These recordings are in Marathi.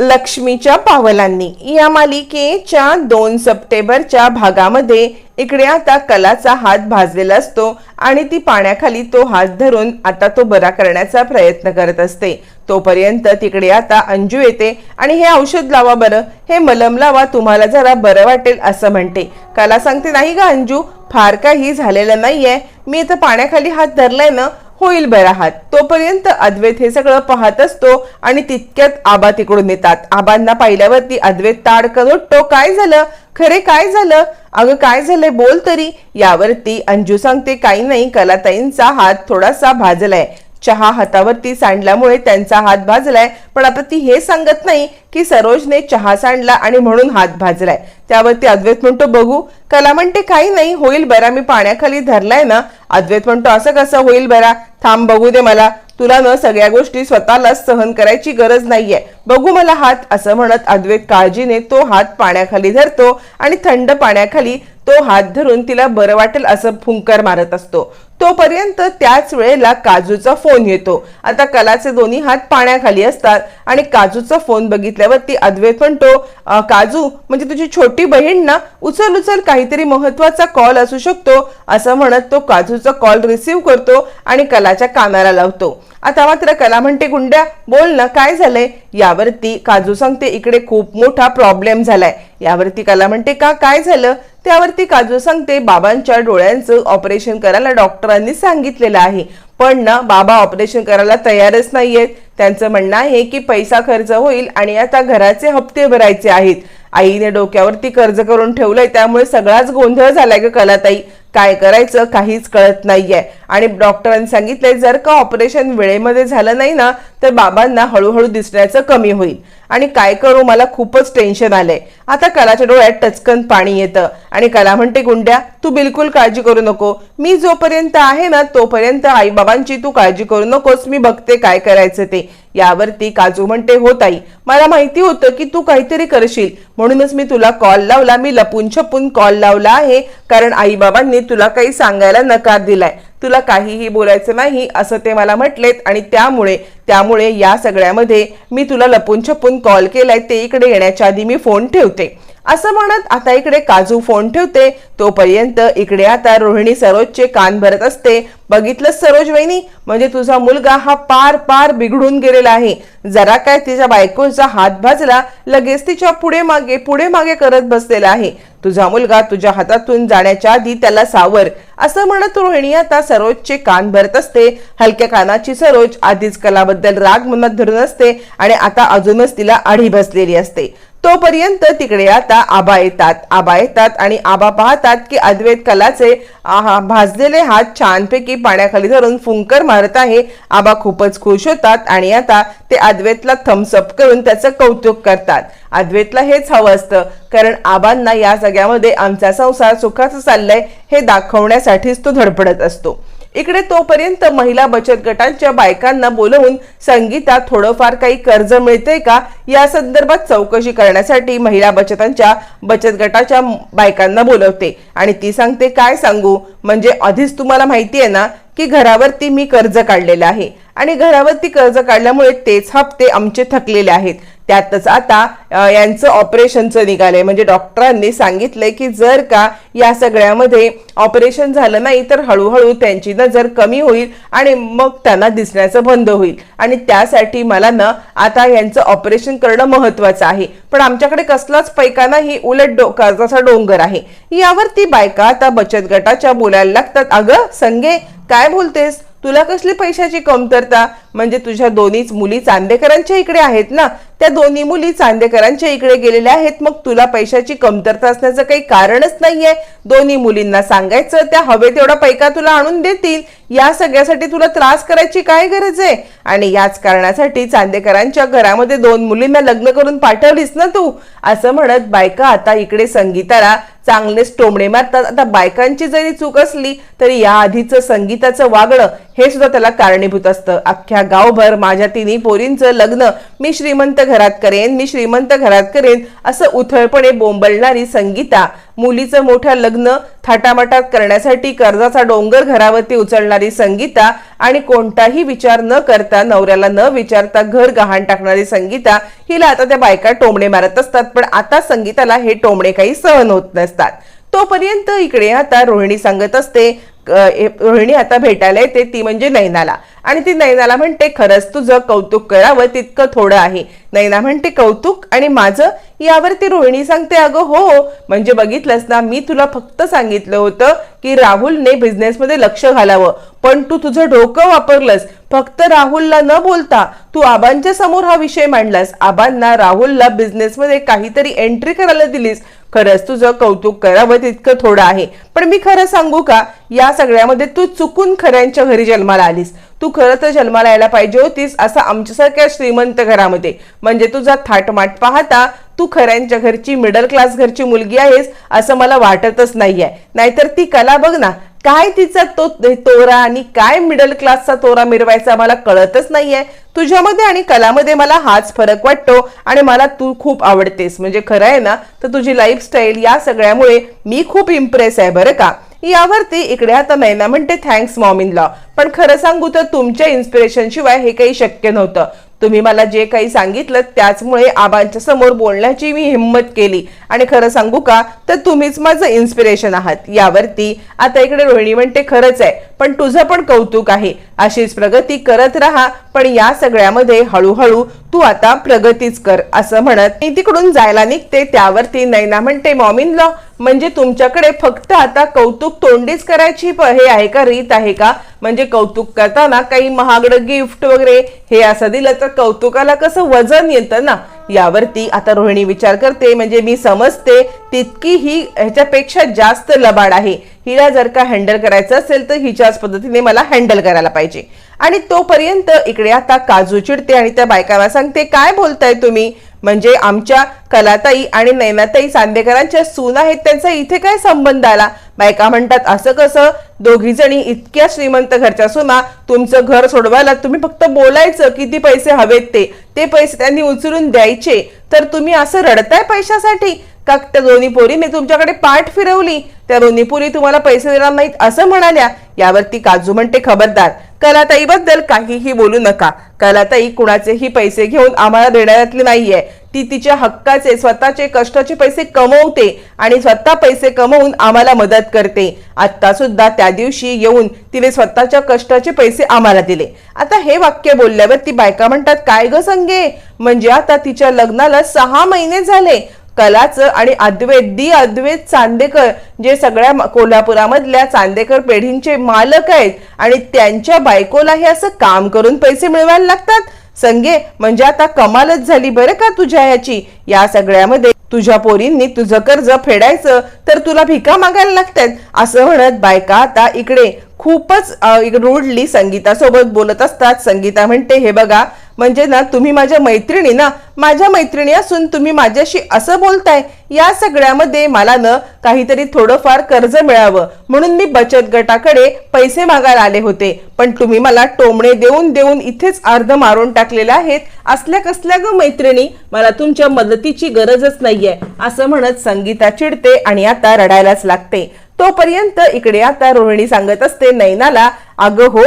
लक्ष्मीच्या पावलांनी. या मालिकेच्या दोन सप्टेंबरच्या भागामध्ये इकडे आता कलाचा हात भाजलेला असतो आणि ती पाण्याखाली तो हात धरून आता तो बरा करण्याचा प्रयत्न करत असते. तोपर्यंत तिकडे आता अंजू येते आणि हे औषध लावा बरं. हे मलम लावा तुम्हाला जरा बरं वाटेल असं म्हणते. कला सांगते नाही का अंजू फार काही झालेलं नाहीये. मी इथं पाण्याखाली हात धरलाय ना होईल बरं हात तोपर्यंत अद्वैत हे सगळं पाहत असतो आणि तितक्यात आबा तिकडून येतात. आबांना पाहिल्यावरती अद्वैत ताड करतो काय झालं? खरे काय झालं? अगं काय झालंय? बोल तरी. यावरती अंजू सांगते काही नाही कलाताईंचा हात थोडासा भाजलाय. चहा हातावरती सांडल्यामुळे त्यांचा हात भाजलाय. पण आता ती हे सांगत नाही की सरोजने चहा सांडला आणि म्हणून हात भाजलाय. त्यावरती अद्वैत म्हणतो बघू कला म्हणते काही नाही होईल बरा मी पाण्याखाली धरलाय ना. अद्वैत म्हणतो असं कसं होईल बरा? थांब बघू दे मला. तुला न सगळ्या गोष्टी स्वतःलाच सहन करायची गरज नाहीये. बघू मला हात. असं म्हणत अद्वैत काळजीने तो हात पाण्याखाली धरतो आणि थंड पाण्याखाली तो हात धरून तिला बरं वाटेल असं फुंकर मारत असतो. तोपर्यंत त्याच वेळेला काजूचा फोन येतो. आता कलाचे दोन्ही हात पाण्याखाली असतात आणि काजूचा फोन बघितल्यावर ती अद्वैत म्हणतो काजू म्हणजे तुझी छोटी बहीण ना उचल उचल काहीतरी महत्त्वाचा कॉल असू शकतो असं म्हणत तो काजूचा कॉल रिसीव्ह करतो आणि कलाच्या कानाला लावतो. आता मात्र कला म्हणते गुंड्या बोल ना काय झालंय? यावरती काजू सांगते इकडे खूप मोठा प्रॉब्लेम झालाय. यावरती कला म्हणते का काय झालं? त्यावरती काजू सांगते बाबांच्या डोळ्यांचं ऑपरेशन करायला डॉक्टरांनी सांगितलेलं आहे. पण ना बाबा ऑपरेशन करायला तयारच नाहीयेत. त्यांचं म्हणणं आहे की पैसा खर्च होईल आणि आता घराचे हप्ते भरायचे आहेत. आईने डोक्यावरती कर्ज करून ठेवलंय त्यामुळे सगळाच गोंधळ झालाय ग कलाताई. काय करायचं काहीच कळत नाहीये. आणि डॉक्टरांनी सांगितलंय जर का ऑपरेशन वेळेमध्ये झालं नाही ना तर बाबांना हळूहळू दिसण्याचं कमी होईल. आणि काय करू मला खूपच टेन्शन आलंय. आता कलाच्या डोळ्यात टचकन पाणी येतं. आणि कला म्हणते गुंड्या तू बिलकुल काळजी करू नको. मी जोपर्यंत आहे ना तोपर्यंत आई बाबांची तू काळजी करू नकोस. मी बघते काय करायचं ते. यावरती काजू म्हणते हो ताई मला माहिती होतं की तू काहीतरी करशील. म्हणूनच मी तुला कॉल लावला. मी लपून छपून कॉल लावला आहे कारण आई बाबांनी तुला काही सांगायला नकार दिलाय. तुला काहीही बोलायचं नाही असं ते मला म्हटलेत आणि त्यामुळे त्यामुळे या सगळ्यामध्ये मी तुला लपून छपून कॉल केलाय. ते इकडे येण्याच्या आधी मी फोन ठेवते. असं म्हणत आता इकडे काजू फोन ठेवते. तोपर्यंत इकडे आता रोहिणी सरोजचे कान भरत असते. बघितलं सरोज वहिनी? म्हणजे तुझा मुलगा हा पार पार बिघडून गेलेला आहे. जरा काय तिच्या बायकोचा हात भाजला लगेच तिच्या पुढे मागे पुढे मागे करत बसलेला आहे. तुझा मुलगा तुझ्या हातातून जाण्याच्या आधी त्याला सावर. असं म्हणत रोहिणी आता सरोजचे कान भरत असते. हलक्या कानाची सरोज आधीच कलाबद्दल राग मनात धरून असते आणि आता अजूनच तिला आढी बसलेली असते. तोपर्यंत तिकडे आता आबा येतात. आबा येतात आणि आबा पाहतात की अद्वैत कलाचे आहा, भाजलेले हात छानपैकी पाण्याखाली धरून फुंकर मारत आहे. आबा खूपच खुश होतात आणि आता ते अद्वैतला थम्सअप करून त्याचं कौतुक करतात. अद्वैतला हेच हवं असतं कारण आबांना या सगळ्यामध्ये आमचा संसार सुखाचा चाललाय हे दाखवण्यासाठीच तो धडपडत असतो. इकडे तोपर्यंत महिला बचत गटांच्या बायकांना बोलवून संगीता थोडंफार काही कर्ज मिळते का? या संदर्भात चौकशी करण्यासाठी महिला बचतांच्या बचत गटाच्या बायकांना बोलवते. आणि ती सांगते काय सांगू? म्हणजे आधीच तुम्हाला माहिती आहे ना की घरावरती मी कर्ज काढलेलं आहे. आणि घरावरती कर्ज काढल्यामुळे तेच हप्ते आमचे थकलेले आहेत. त्यातच आता यांचं ऑपरेशनचं निघालंय. म्हणजे डॉक्टरांनी सांगितलंय की जर का या सगळ्यामध्ये ऑपरेशन झालं नाही तर हळूहळू त्यांची नजर कमी होईल आणि मग त्यांना दिसण्याचं बंद होईल. आणि त्यासाठी मला ना आता यांचं ऑपरेशन करणं महत्वाचं आहे. पण आमच्याकडे कसलाच पैका नाही उलट डो कर्जाचा डोंगर आहे. यावरती बायका आता बचत गटाच्या बोलायला लागतात. अगं संगे काय बोलतेस? तुला कसली पैशाची कमतरता? म्हणजे तुझ्या दोन्हीच मुली चांदेकरांच्या इकडे आहेत ना? त्या दोन्ही मुली चांदेकरांच्या इकडे गेलेल्या आहेत. मग तुला पैशाची कमतरता असण्याचं काही कारणच नाहीये. दोन्ही मुलींना सांगायचं त्या हवे तेवढा पैका तुला आणून देतील. या सगळ्यासाठी तुला त्रास करायची काय गरज आहे? आणि याच कारणासाठी चांदेकरांच्या घरामध्ये दोन मुलींना लग्न करून पाठवलीस ना तू? असं म्हणत बायका आता इकडे संगीताला चांगलेच टोमणे मारतात. आता बायकांची जरी चूक असली तरी या आधीचं संगीताचं वागणं हे सुद्धा त्याला कारणीभूत असतं. अख्ख्या गावभर माझ्या तिन्ही पोरींचं लग्न मी श्रीमंत घरात करेन मी श्रीमंत घरात करेन असं उथळपणे बोंबलणारी संगीता मुलीचं मोठं लग्न थाटामाटात करण्यासाठी कर्जाचा डोंगर घरावरती उचलणारी संगीता आणि कोणताही विचार न करता नवऱ्याला न विचारता घर गहाण टाकणारी संगीता हिला आता त्या बायका टोमणे मारत असतात. पण आता संगीताला हे टोमणे काही सहन होत नसतात. तोपर्यंत इकडे आता रोहिणी सांगत असते रोहिणी आता भेटायला येते ती म्हणजे नैनाला. आणि ती नैनाला म्हणते खरंच तुझं कौतुक करावं तितकं थोडं आहे. नैना म्हणते कौतुक आणि माझं? यावरती रोहिणी सांगते अगं हो म्हणजे बघितलंस ना मी तुला फक्त सांगितलं होतं की राहुलने बिझनेसमध्ये लक्ष घालावं. पण तू तुझं डोकं वापरलंस. फक्त राहुलला न बोलता तू आबांच्या समोर हा विषय मांडलास. आबांना राहुलला बिझनेसमध्ये काहीतरी एंट्री करायला दिलीस. खरंच तुझं कौतुक करावं तितकं थोडं आहे. पण मी खरं सांगू का या सगळ्यामध्ये तू चुकून खऱ्यांच्या घरी जन्माला आलीस. तू खरं तर जन्माला यायला पाहिजे होतीस असं आमच्यासारख्या श्रीमंत घरामध्ये. म्हणजे तुझा थाटमाट पाहता तू खऱ्यांच्या घरची मिडल क्लास घरची मुलगी आहेस असं मला वाटतच नाहीये. नाहीतर ती कला बघ ना काय तिचा तो तोरा आणि काय मिडल क्लासचा तोरा मिरवायचा मला कळतच नाहीये. तुझ्यामध्ये आणि कलामध्ये मला हाच फरक वाटतो आणि मला तू खूप आवडतेस. म्हणजे खरं आहे ना तर तुझी लाईफस्टाईल या सगळ्यामुळे मी खूप इम्प्रेस आहे बरं का. यावरती इकडे आता नैना म्हणते थँक्स मॉम इन लॉ पण खरं सांगू तर तुमच्या इन्स्पिरेशन शिवाय हे काही शक्य नव्हतं. तुम्ही मला जे काही सांगितलं त्याचमुळे आबांच्या समोर बोलण्याची मी हिंमत केली. आणि खरं सांगू का तर तुम्हीच माझं इन्स्पिरेशन आहात. यावरती आता इकडे रोहिणी म्हणते खरंच आहे पण तुझं पण कौतुक आहे. अशीच प्रगती करत राहा पण या सगळ्यामध्ये हळूहळू तू आता प्रगतीच कर असं म्हणत मी तिकडून जायला निघते. त्यावरती नैना म्हणते मॉमिन लॉ म्हणजे तुमच्याकडे फक्त आता कौतुक तोंडीच करायची हे आहे का रीत आहे का? म्हणजे कौतुक करताना काही महागडं गिफ्ट वगैरे हे असं दिलं तर कौतुकाला कसं वजन येतं ना? यावरती आता रोहिणी विचार करते म्हणजे मी समजते तितकी ही ह्याच्यापेक्षा जास्त लबाड आहे. हिला जर का हँडल करायचं असेल तर हिच्याच पद्धतीने मला हँडल करायला पाहिजे. आणि तोपर्यंत इकडे आता काजू चिडते आणि त्या बायकांना सांगते काय बोलताय तुम्ही? म्हणजे आमच्या कलाताई आणि नैनाताई चांदेकरांच्या सून आहेत त्यांचा इथे काय संबंध आला? बायका म्हणतात असं कसं? दोघी जणी इतक्या श्रीमंत घरच्या सुना तुमचं घर सोडवायला तुम्ही फक्त बोलायचं किती पैसे हवेत ते? ते पैसे त्यांनी उचलून द्यायचे. तर तुम्ही असं रडताय पैशासाठी? का त्या दोन्ही पोरीने तुमच्याकडे पाठ फिरवली? त्या दोन्ही पोरी तुम्हाला पैसे देणार नाहीत असं म्हणाल्या. यावरती काजू म्हणते खबरदार कलाताईबद्दल काहीही बोलू नका. कलाताई कुणाचेही पैसे घेऊन आम्हाला देण्यातली नाहीये. ती तिच्या हक्काचे स्वतःचे कष्टाचे पैसे कमवते आणि स्वतः पैसे कमवून आम्हाला मदत करते. आता सुद्धा त्या दिवशी येऊन तिने स्वतःच्या कष्टाचे पैसे आम्हाला दिले. आता हे वाक्य बोलल्यावर ती बायका म्हणतात काय ग संगे? म्हणजे आता तिच्या लग्नाला सहा महिने झाले. कलाचं आणि अद्वैत दी अद्वैत चांदेकर जे सगळ्या कोल्हापुरामधल्या चांदेकर पेढींचे मालक आहेत आणि त्यांच्या बायकोला हे असं काम करून पैसे मिळवायला लागतात. संगे म्हणजे आता कमालच झाली बरं का तुझ्या ह्याची? या सगळ्यामध्ये तुझ्या पोरींनी तुझं कर्ज फेडायचं तर तुला भिका मागायला लागतात. असं म्हणत बायका आता इकडे खूपच रूडली संगीतासोबत बोलत असतात. संगीता म्हणते हे बघा म्हणजे ना तुम्ही माझ्या मैत्रिणी ना माझ्या मैत्रिणी असून तुम्ही माझ्याशी असं बोलताय या सगळ्यामध्ये मला न काहीतरी थोडंफार कर्ज मिळावं. म्हणून मी बचत गटाकडे पैसे मागायला आले होते. पण तुम्ही मला टोमणे देऊन देऊन इथेच अर्ध मारून टाकलेले आहेत. असल्या कसल्या ग मैत्रिणी? मला तुमच्या मदतीची गरजच नाहीये असं म्हणत संगीता चिडते आणि आता रडायलाच लागते. तोपर्यंत इकडे आता रोहिणी सांगत असते नैनाला अगं हो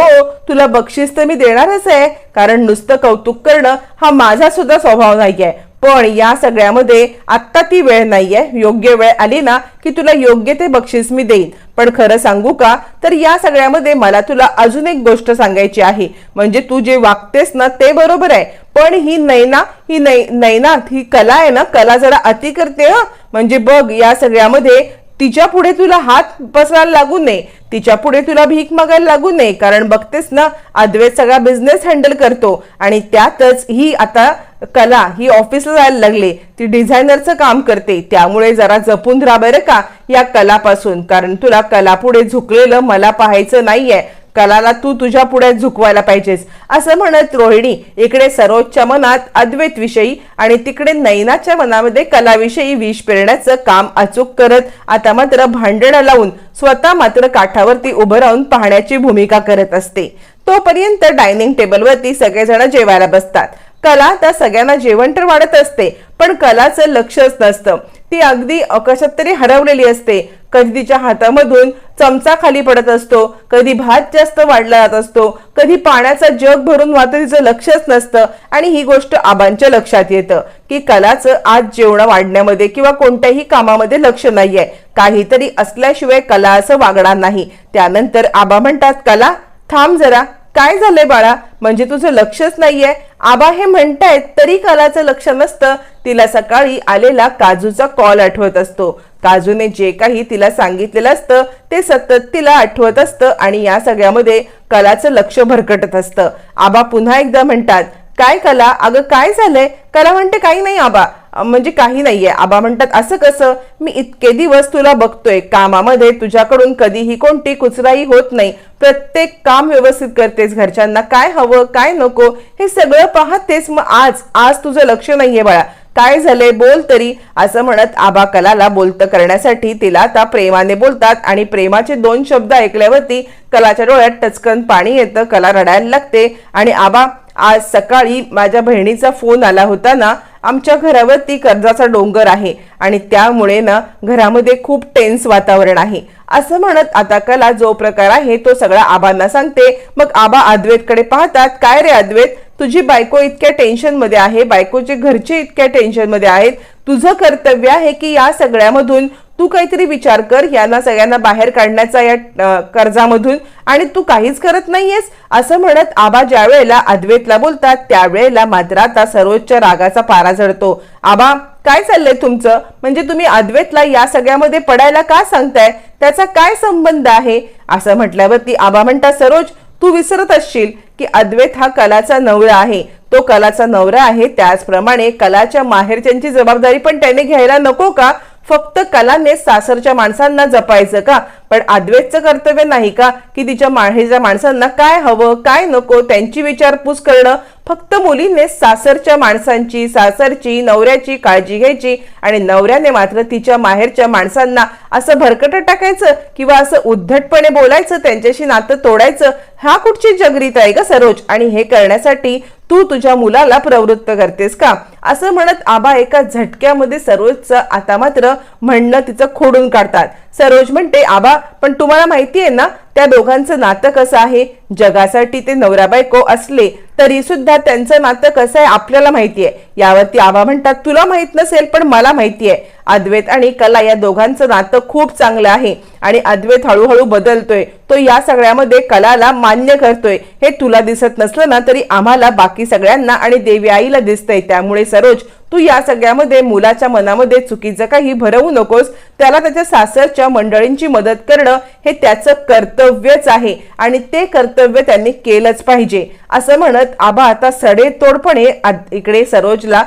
तुला बक्षीस तर मी देणारच आहे कारण नुसतं कौतुक करणं हा माझा सुद्धा स्वभाव नाहीये. पण या सगळ्यामध्ये आत्ता ती वेळ नाहीये. योग्य वेळ आली ना की तुला योग्य ते बक्षीस मी देईन. पण खरं सांगू का? तर या सगळ्यामध्ये मला तुला अजून एक गोष्ट सांगायची आहे. म्हणजे तू जे वागतेस ना ते बरोबर आहे. पण ही नैना ही नै नैना ही कला आहे ना कला जरा अति करते हं. म्हणजे बघ या सगळ्यामध्ये तिच्या पुढे तुला हात पसरायला लागू नये. तिच्या पुढे तुला भीक मागायला लागू नये कारण बघतेस ना अद्वैत सगळा बिझनेस हँडल करतो. आणि त्यातच ही आता कला ही ऑफिसला जायला लागले. ती डिझायनरचं काम करते. त्यामुळे जरा जपून राहा बरं का या कलापासून. कारण तुला कला पुढे झुकलेलं मला पाहायचं नाहीये. कलाला तू तुझ्या पुढे झुकवायला पाहिजेस. असं म्हणत रोहिणी इकडे सरोजच्या मनात अद्वैत विषयी आणि तिकडे नैनाच्या मनामध्ये कलाविषयी विष पेरण्याचं काम अचूक करत आता मात्र भांडणं लावून स्वतः मात्र काठावरती उभं राहून पाहण्याची भूमिका करत असते. तोपर्यंत डायनिंग टेबलवरती सगळेजण जेवायला बसतात. कला त्या सगळ्यांना जेवण तर वाढत असते पण कलाचं लक्षच नसतं. ती अगदी अकशात तरी हरवलेली असते. कधी तिच्या हातामधून चमचा खाली पडत असतो कधी भात जास्त वाढला जात असतो कधी पाण्याचा जग भरून वाहतं तिचं लक्षच नसतं आणि ही गोष्ट आबांच्या लक्षात येतं की कलाचं आज जेवण वाढण्यामध्ये किंवा कोणत्याही कामामध्ये लक्ष नाहीये. काहीतरी असल्याशिवाय कला असं वागणार नाही. त्यानंतर आबा म्हणतात कला थांब जरा. काय झालंय बाळा? म्हणजे तुझं लक्षच नाहीये. आबा हे म्हणतायत तरी कलाचं लक्ष नसतं. तिला सकाळी आलेला काजूचा कॉल आठवत असतो. काजूने जे काही तिला सांगितलेलं असतं ते सतत तिला आठवत असतं आणि या सगळ्यामध्ये कलाचं लक्ष भरकटत असतं. आबा पुन्हा एकदा म्हणतात काय कला? अगं काय झालंय? कला म्हणते काही नाही आबा. म्हणजे काही नाहीये. आबा म्हणतात असं कसं? मी इतके दिवस तुला बघतोय. कामामध्ये तुझ्याकडून कधीही कोणती कुचराई होत नाही. प्रत्येक काम व्यवस्थित करतेस. घरच्यांना काय हवं काय नको हे सगळं पाहतेस. मग आज आज तुझं लक्ष नाहीये बाळा. काय झालंय बोल तरी असं म्हणत आबा कलाला बोलतं करण्यासाठी तिला आता प्रेमाने बोलतात आणि प्रेमाचे दोन शब्द ऐकल्यावरती कलाच्या डोळ्यात टचकन पाणी येतं कला रडायला लागते आणि आबा आज सकाळी माझ्या बहिणीचा फोन आला होता ना आमच्या घरावरती कर्जाचा डोंगर आहे आणि त्यामुळे ना घरामध्ये खूप टेन्स वातावरण आहे. असं म्हणत आता कला जो प्रकार आहे तो सगळा आबांना सांगते. मग आबा अद्वैतकडे पाहतात काय रे अद्वैत? तुझी बायको इतक्या टेन्शनमध्ये आहे बायकोचे घरचे इतक्या टेन्शनमध्ये आहेत. तुझं कर्तव्य आहे की या सगळ्यामधून तू काहीतरी विचार कर यांना सगळ्यांना बाहेर काढण्याचा या कर्जामधून. आणि तू काहीच करत नाहीयेस. असं म्हणत आबा ज्या वेळेला अद्वैतला बोलतात त्यावेळेला मात्र आता सर्वोच्च रागाचा पारा झडतो. आबा काय चाललंय तुमचं? म्हणजे तुम्ही अद्वैतला या सगळ्यामध्ये पडायला का सांगताय? त्याचा काय संबंध आहे? असं म्हटल्यावरती आबा म्हणतात सरोज तू विसरत असशील की अद्वैत हा कलाचा नवरा आहे. तो कलाचा नवरा आहे त्याचप्रमाणे कलाच्या माहेरच्यांची जबाबदारी पण त्याने घ्यायला नको का? फक्त कलाने सासरच्या माणसांना जपायचं का? पण आद्वेतचं कर्तव्य नाही का? की तिच्या माहेरच्या माणसांना काय हवं काय नको त्यांची विचारपूस करणं? फक्त मुलीने सासरच्या माणसांची सासरची नवऱ्याची काळजी घ्यायची आणि नवऱ्याने मात्र तिच्या माहेरच्या माणसांना असं भरकट टाकायचं किंवा असं उद्धटपणे बोलायचं त्यांच्याशी नातं तोडायचं? हा कुठची जगरीत आहे का सरोज? आणि हे करण्यासाठी तू तुझ्या मुलाला प्रवृत्त करतेस का? असं म्हणत आबा एका झटक्यामध्ये सरोजचं आता मात्र म्हणणं तिचं खोडून काढतात. सरोज म्हणते आबा पण तुम्हाला माहिती आहे ना त्या दोघांचं नातं कसं आहे? जगासाठी ते नवरा बायको असले तरी सुद्धा त्यांचं नातं कसं आहे आपल्याला माहिती आहे. यावरती आबा म्हणतात तुला माहीत नसेल पण मला माहिती आहे. अद्वैत आणि कला या दोघांचं नातं खूप चांगलं आहे आणि अद्वैत हळूहळू बदलतोय. तो या सगळ्यामध्ये कलाला मान्य करतोय. हे तुला दिसत नसलं ना तरी आम्हाला बाकी सगळ्यांना आणि देवी आईला दिसतंय. त्यामुळे सरोज तू या सगळ्यामध्ये मुलाच्या मनामध्ये चुकीचं काही भरवू नकोस. त्याला त्याच्या सासरच्या मंडळींची मदत करणं हे त्याचं कर्तव्यच आहे आणि ते कर्तव्य त्यांनी केलंच पाहिजे. असं म्हणत आबा आता सडेतोडपणे इकडे सरोजला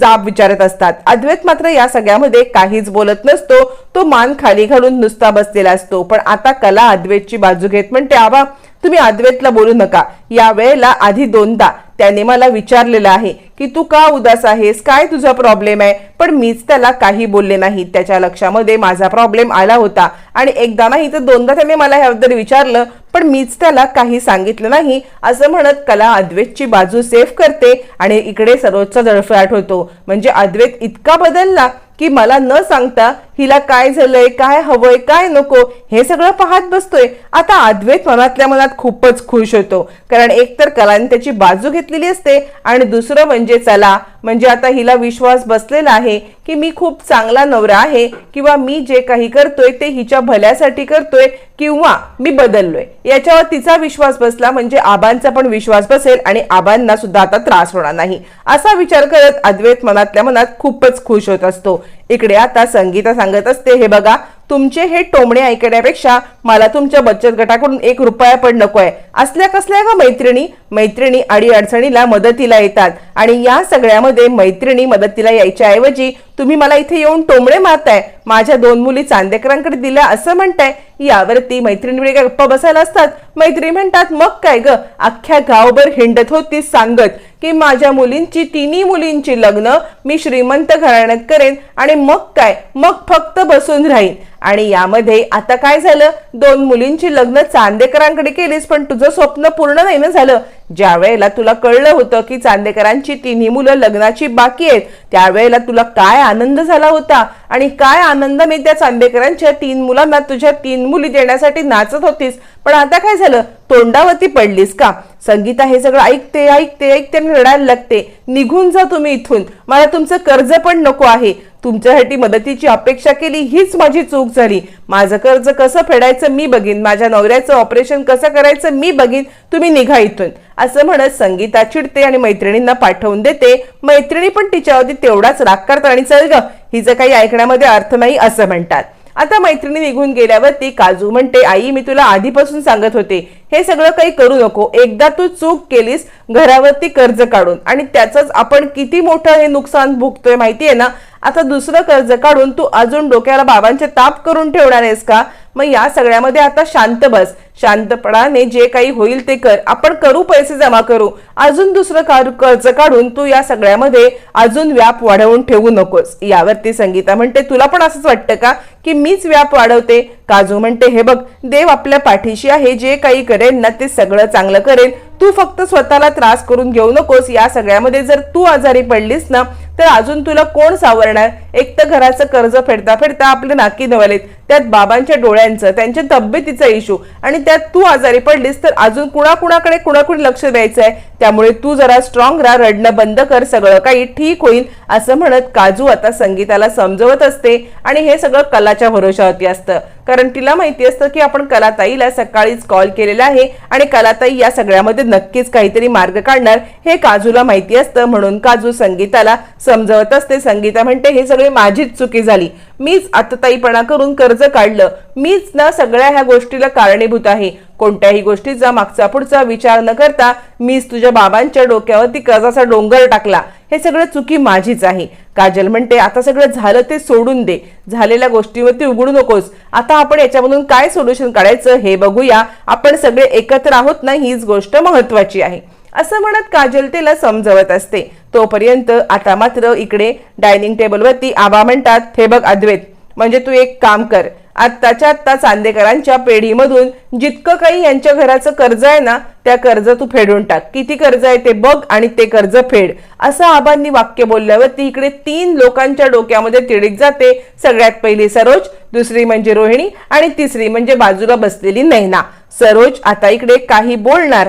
जाब विचारत असतात. अद्वैत मात्र या सगळ्यामध्ये काहीच बोलत नसतो. तो मान खाली घालून नुसता बसलेला असतो. पण आता कला अद्वैतची बाजू घेत म्हणते आबा तुम्ही अद्वैतला बोलू नका. या वेळेला आधी दोनदा त्याने मला विचारलेलं आहे की तू का उदास आहेस? काय तुझा प्रॉब्लेम आहे? पण मीच त्याला काही बोलले नाही. त्याच्या लक्षामध्ये माझा प्रॉब्लेम आला होता. आणि एकदा नाही तर दोनदा त्याने मला ह्याबद्दल विचारलं पण मीच त्याला काही सांगितलं नाही. असं म्हणत कला अद्वैतची बाजू सेफ करते आणि इकडे सरोजचा जळफळाट होतो. म्हणजे अद्वैत इतका बदलला की मला न सांगता हिला काय झालंय काय हवंय काय नको हे सगळं पाहत बसतोय. आता अद्वैत मनातल्या मनात खूपच खुश होतो. कारण एकतर कलाने त्याची बाजू घेतलेली असते आणि दुसरं म्हणजे चला म्हणजे आता हिला विश्वास बसलेला आहे की मी खूप चांगला नवरा आहे किंवा मी जे काही करतोय ते हिच्या भल्यासाठी करतोय किंवा मी बदललोय. याच्यावर तिचा विश्वास बसला म्हणजे आबांचा पण विश्वास बसेल आणि आबांना सुद्धा आता त्रास होणार नाही. असा विचार करत अद्वैत मनातल्या मनात खूपच खुश होत असतो. इकडे आता संगीता सांगत असते हे बघा तुमचे हे टोमणे ऐकण्यापेक्षा मला तुमच्या बचत गटाकडून एक रुपया पण नको आहे असल्या कसल्या का मैत्रिणी? मैत्रिणी आडी अडचणीला मदतीला येतात. आणि या सगळ्यामध्ये मैत्रिणी मदतीला यायच्या ऐवजी तुम्ही मला इथे येऊन टोमणे मारताय. माझ्या दोन मुली चांदेकरांकडे दिल्या असं म्हणताय. यावरती मैत्रिणी काय गप्पा बसायला असतात. मैत्रिणी म्हणतात मग काय ग? अख्ख्या गावभर हिंडत होती सांगत की माझ्या मुलींची तिन्ही मुलींची लग्न मी श्रीमंत घराण्यात करेन. आणि मग काय? मग फक्त बसून राहीन. आणि यामध्ये आता काय झालं? दोन मुलींची लग्न चांदेकरांकडे केलीस पण तुझं स्वप्न पूर्ण नाही ना झालं. ज्या वेळेला तुला कळलं होतं की चांदेकरांची तिन्ही मुलं लग्नाची बाकी आहेत त्यावेळेला तुला काय आनंद झाला होता? आणि काय आनंदाने त्या चांदेकरांच्या तीन मुलांना तुझ्या तीन मुली देण्यासाठी नाचत होतीस? पण आता काय झालं? तोंडावरती पडलीस का? संगीता हे सगळं ऐकते ऐकते ऐकते आणि रडायला लागते. निघून जा तुम्ही इथून. मला तुमचं कर्ज पण नको आहे. तुमच्यासाठी मदतीची अपेक्षा केली हीच माझी चूक झाली. माझं कर्ज कसं फेडायचं मी बघीन. माझ्या नवऱ्याचं ऑपरेशन कसं करायचं मी बघीन. तुम्ही निघा इथून. असं म्हणत संगीता चिडते आणि मैत्रिणींना पाठवून देते. मैत्रिणी पण तिच्यावरती तेवढाच राग करतात आणि चल ग हिचं काही ऐकण्यामध्ये अर्थ नाही असं म्हणतात. आता मैत्रिणी निघून गेल्यावरती काजू म्हणते आई मी तुला आधीपासून सांगत होते हे सगळं काही करू नको. एकदा तू चूक केलीस घरावरती कर्ज काढून. आणि त्याचंच आपण किती मोठं हे नुकसान भोगतोय माहितीये ना? आता दुसरं कर्ज काढून तू अजून डोक्याला बाबांचे ताप करून ठेवणार आहेस का? मग या सगळ्यामध्ये आता शांत बस. शांतपणाने जे काही होईल ते कर. आपण करू पैसे जमा करू. अजून दुसरं कर्ज काढून तू या सगळ्यामध्ये अजून व्याप वाढवून ठेवू नकोस. यावरती संगीता म्हणते तुला पण असंच वाटतं का की मीच व्याप वाढवते? काजू म्हणते हे बघ देव आपल्या पाठीशी आहे. जे काही करेल ना ते सगळं चांगलं करेल. तू फक्त स्वतःला त्रास करून घेऊ नकोस. या सगळ्यामध्ये जर तू आजारी पडलीस ना तर अजून तुला कोण सावरणार? एक तर घराचं कर्ज फेडता फेडता आपले नाकी नवलेत. त्यात बाबांच्या डोळ्यांचं त्यांच्या तब्येतीचा इशू आणि त्यात तू आजारी पडलीस तर अजून कुणाकुणाकडे कुणाकुणी लक्ष द्यायचं आहे त्यामुळे तू जरा स्ट्रॉंग राहा रडणं बंद कर सगळं काही ठीक होईल असं म्हणत काजू आता संगीताला समजवत असते. आणि हे सगळं कलाच्या भरोशावरती असतं. कारण तिला माहिती असतं की आपण कलाताईला सकाळीच कॉल केलेला आहे आणि कलाताई या सगळ्यामध्ये नक्कीच काहीतरी मार्ग काढणार हे काजूला माहिती असतं. म्हणून काजू संगीताला समजवत असते संगीता म्हणते हे सगळे माझीच चुकी झाली. मीच आतताईपणा करून कर्ज काढलं. मीच ना सगळ्या ह्या गोष्टीला कारणीभूत आहे. कोणत्याही गोष्टीचा मागचा पुढचा विचार न करता मीच तुझ्या बाबांच्या डोक्यावरती कर्जाचा डोंगर टाकला. हे सगळं चुकी माझीच आहे. काजल म्हणते आता सगळं झालं ते सोडून दे. झालेल्या गोष्टीवरती उघडू नकोस. आता आपण याच्यामधून काय सोल्युशन काढायचं हे बघूया. आपण सगळे एकत्र आहोत ना हीच गोष्ट महत्वाची आहे. असं म्हणत काजल तिला समजवत असते. तोपर्यंत आता मात्र इकडे डायनिंग टेबलवरती आबा म्हणतात हे बघ अद्वैत म्हणजे तू एक काम कर. आत्ताच्या आत्ता चांदेकरांच्या पेढीमधून जितकं काही यांच्या घराचं कर्ज आहे ना त्या कर्ज तू फेडून टाक. किती कर्ज आहे ते बघ आणि ते कर्ज फेड. असं आबांनी वाक्य बोलल्यावरती इकडे तीन लोकांच्या डोक्यामध्ये तिडीक जाते. सगळ्यात पहिली सरोज दुसरी म्हणजे रोहिणी आणि तिसरी म्हणजे बाजूला बसलेली नैना. सरोज आता इकडे काही बोलणार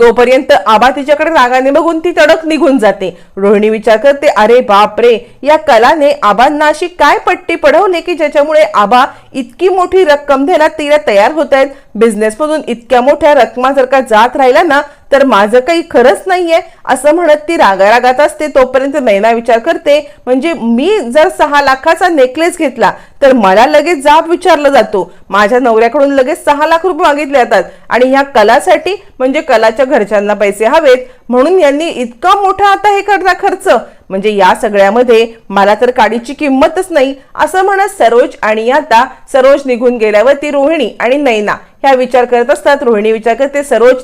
तोपर्यंत आबा तिच्याकडे रागाने बघून ती तडक निघून जाते. रोहिणी विचार करते अरे बाप रे या कलाने आबांना अशी काय पट्टी पडवली की ज्याच्यामुळे आबा इतकी मोठी रक्कम द्यायला तिला तयार होत आहेत? बिझनेसमधून इतक्या मोठ्या रकमा जर का जात राहिला ना तर माझं काही खरंच नाहीये असं म्हणत ती रागारागात असते तोपर्यंत नैना विचार करते म्हणजे मी जर सहा लाखाचा नेकलेस घेतला तर मला लगेच जाब विचारला जातो. माझ्या नवऱ्याकडून लगेच सहा लाख रुपये मागितले जातात. आणि ह्या कलासाठी म्हणजे कलाच्या घरच्यांना पैसे हवेत म्हणून यांनी इतका मोठा आता हे करता खर्च. म्हणजे या सगळ्यामध्ये मला तर काडीची किंमतच नाही असं म्हणत सरोज आणि आता सरोज निघून गेल्यावरती रोहिणी आणि नैना ह्या विचार करत असतात. रोहिणी विचार करते सरोज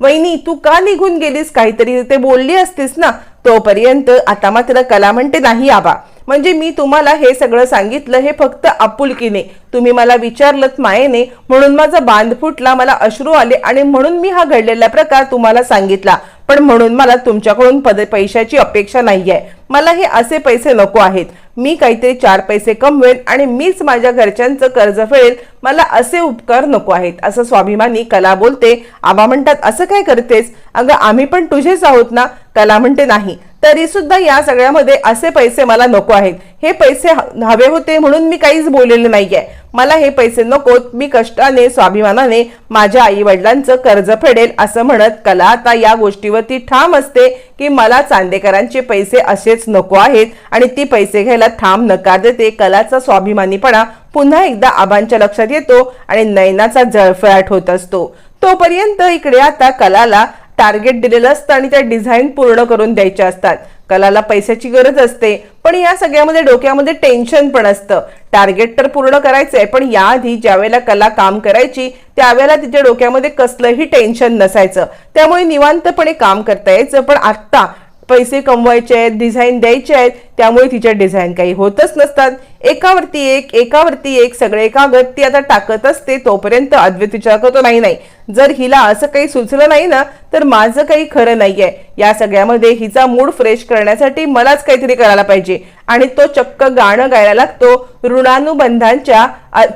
वहिनी तू का निघून गेलीस? काहीतरी ते बोलली असतीस ना? तोपर्यंत आता मात्र कला म्हणते नाही आबा म्हणजे मी तुम्हाला हे सगळं सांगितलं हे फक्त आपुलकीने. तुम्ही मला विचारलत मायेने म्हणून माझा बांध फुटला मला अश्रू आले आणि म्हणून मी हा घडलेला प्रकार तुम्हाला सांगितला. पण म्हणून मला तुमच्याकडून पद पैशाची अपेक्षा नाही आहे मला हे असे पैसे नको आहेत. मी काहीतरी चार पैसे कमवेल आणि मीच माझ्या घरच्यांचं कर्ज फेडेल मला असे उपकार नको आहेत असं स्वाभिमानी कला बोलते. आबा म्हणतात असं काय करतेस? अगं आम्ही पण तुझेच आहोत ना? कला म्हणते नाही. तरी सुद्धा या सगळ्यामध्ये असे पैसे मला नको आहेत. हे पैसे ह- हवे होते म्हणून मी काहीच बोललेले नाहीये. मला हे पैसे नकोत. मी कष्टाने स्वाभिमानाने माझ्या आई वडिलांचं कर्ज फेडेल असं म्हणत कला आता या गोष्टीवरती ठाम असते की मला चांदेकरांचे पैसे असेच नको आहेत आणि ती पैसे घ्यायला ठाम नकार देते. कलाचा स्वाभिमानीपणा पुन्हा एकदा आबांच्या लक्षात येतो आणि नयनाचा जळफळाट होत असतो. तोपर्यंत इकडे आता कलाला टार्गेट दिलेलं असतं आणि त्या डिझाईन पूर्ण करून द्यायच्या असतात. कलाला पैशाची गरज असते पण या सगळ्यामध्ये डोक्यामध्ये टेन्शन पण असतं. टार्गेट तर पूर्ण करायचंय पण याआधी ज्यावेळेला कला काम करायची त्यावेळेला तिच्या डोक्यामध्ये कसलंही टेन्शन नसायचं. त्यामुळे निवांतपणे काम करता यायचं पण आत्ता पैसे कमवायचे आहेत डिझाईन द्यायचे आहेत त्यामुळे तिच्या डिझाईन काही होतच नसतात. एकावरती एक एकावरती एक सगळे कागद ती आता टाकत असते तोपर्यंत अद्वैत विचार करतो नाही नाही जर हिला असं काही सुचलं नाही ना तर माझं काही खरं नाहीये. या सगळ्यामध्ये हिचा मूड फ्रेश करण्यासाठी मलाच काहीतरी करायला पाहिजे. आणि तो चक्क गाणं गायला लागतो ऋणानुबंधांच्या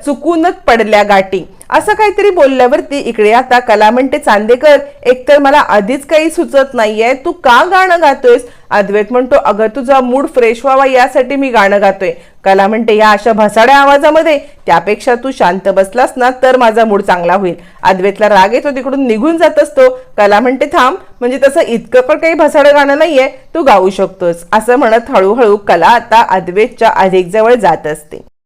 चुकूनच पडल्या गाठी. असं काहीतरी बोलल्यावरती इकडे आता कला म्हणते चांदेकर एकतर मला आधीच काही सुचत नाहीये तू का गाणं गातोयस? अद्वैत म्हणतो अगं तुझा मूड फ्रेश व्हावा यासाठी मी गाणं गातोय. कला म्हणते या अशा भसाड्या आवाजामध्ये त्यापेक्षा तू शांत बसलास ना तर माझा मूड चांगला होईल. अद्वैतला राग येतो तिकडून निघून जात असतो. कला म्हणते थांब म्हणजे तसं इतकं पण काही भसाडं गाणं नाहीये तू गाऊ शकतोस. असं म्हणत हळूहळू कला आता अद्वैतच्या अधिक जवळ जात असते.